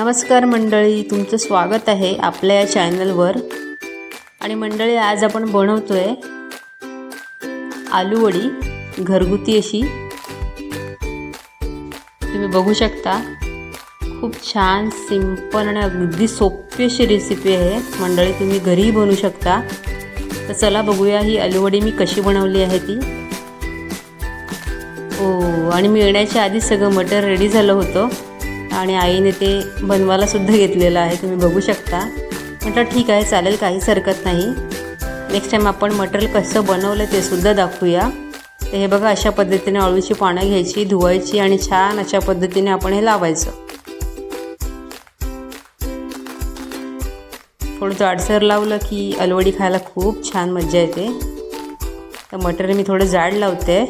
नमस्कार मंडळी तुमचं स्वागत आहे आपल्या या चॅनलवर. आणि मंडळी आज आपण बनवतो आहे आलूवडी घरगुती अशी. तुम्ही बघू शकता खूप छान सिंपल आणि अगदी सोपी अशी रेसिपी आहे. मंडळी तुम्ही घरीही बनवू शकता. तर चला बघूया ही आलूवडी मी कशी बनवली आहे ती. हो आणि मी येण्याच्या आधी सगळं मटर रेडी झालं होतं. आणि आईने ते बनवायला सुद्धा घेतलेलं आहे. तुम्ही बघू शकता. म्हटलं ठीक आहे चालेल काहीच हरकत नाही. नेक्स्ट टाईम आपण मटेरियल कसं बनवलं ते सुद्धा दाखवूया. तर हे बघा अशा पद्धतीने अळूची पानं घ्यायची धुवायची आणि छान अशा पद्धतीने आपण हे लावायचं. थोडं जाडसर लावलं की अलवडी खायला खूप छान मज्जा येते. तर मटेरियल मी थोडं जाड लावते.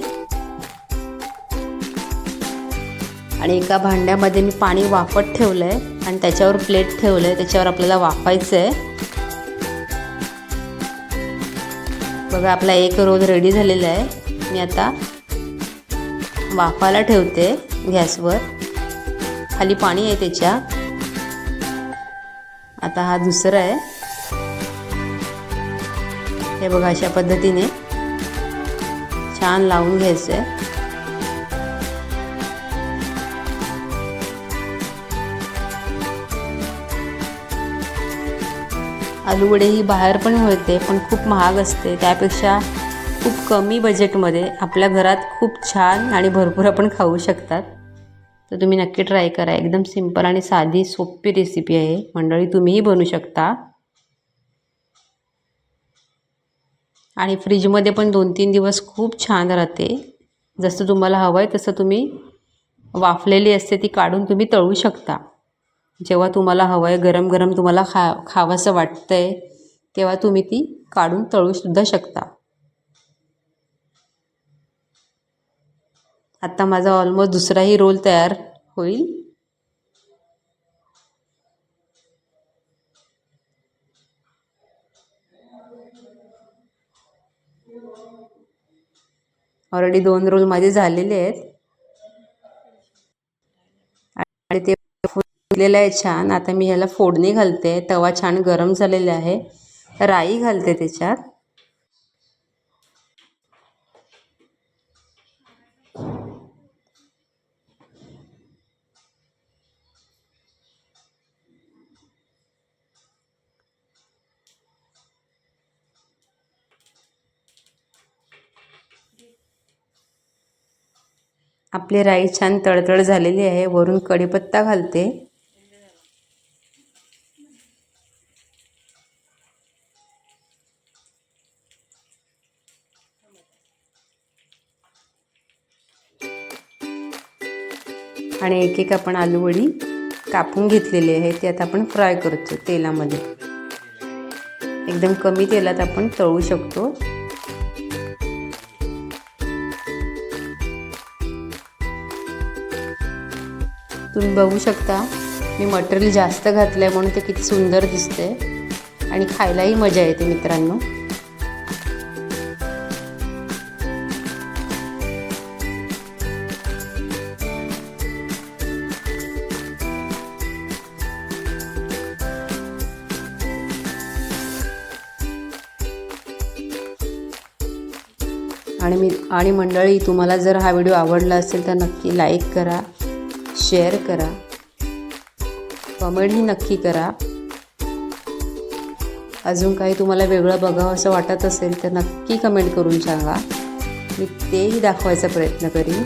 आणि एका भांड्यामध्ये मी पाणी वाफत ठेवलं आहे आणि त्याच्यावर प्लेट ठेवलं आहे त्याच्यावर आपल्याला वाफायचं आहे बघा आपला एक रोज रेडी झालेला आहे. मी आता वाफायला ठेवते गॅसवर. खाली पाणी आहे त्याच्या. आता हा दुसरा आहे. हे बघा अशा पद्धतीने छान लावून घ्यायचं आहे आलूवडे ही बाहेर पण मिळते पण खूप महाग असते. त्यापेक्षा खूप कमी बजेटमध्ये आपल्या घरात खूप छान आणि भरपूर आपण खाऊ शकतात. तर तुम्ही नक्की ट्राय करा. एकदम सिंपल आणि साधी सोपी रेसिपी आहे. मंडळी तुम्हीही बनवू शकता. आणि फ्रीजमध्ये पण दोन तीन दिवस खूप छान राहते. जसं तुम्हाला हवं आहे तसं तुम्ही वाफलेली असते ती काढून तुम्ही तळू शकता. जेव्हा तुम्हाला हवं आहे गरम गरम तुम्हाला खा खावंसं वाटतं आहे तेव्हा तुम्ही ती काढून तळूसुद्धा शकता. आत्ता माझा ऑलमोस्ट दुसराही रोल तयार होईल. ऑलरेडी दोन रोल माझे झालेले आहेत. फुललेलं आहे छान. आता मी ह्याला फोडणी घालते. तवा छान गरम झालेला आहे. राई घालते त्याच्यात. आपली राई छान तळतळ झालेली आहे. वरून कढीपत्ता घालते. आणि एक एक आपण आलूवडी कापून घेतलेली आहे. ती आता आपण फ्राय करतो तेलामध्ये. एकदम कमी तेलात आपण तळू शकतो. तुम्ही बघू शकता मी मटेरियल जास्त घातलं आहे म्हणून ते किती सुंदर दिसते आणि खायलाही मजा येते मित्रांनो. आणि मी आणि मंडळी तुम्हाला जर हा व्हिडिओ आवडला असेल तर नक्की लाईक करा शेअर करा कमेंटही नक्की करा. अजून काही तुम्हाला वेगळं बघावं असं वाटत असेल तर नक्की कमेंट करून सांगा. मी तेही दाखवायचा प्रयत्न करीन.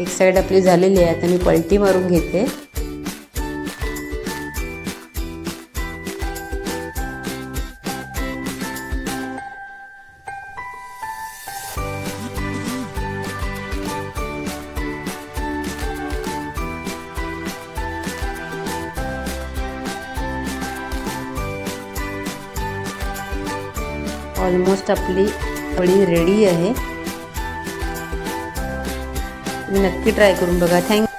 एक साईड आपली झालेली आहे आता मी पलटी मारून घेते. ऑलमोस्ट आपली वडी रेडी आहे. नक्की ट्राय करून बघा. थँक्यू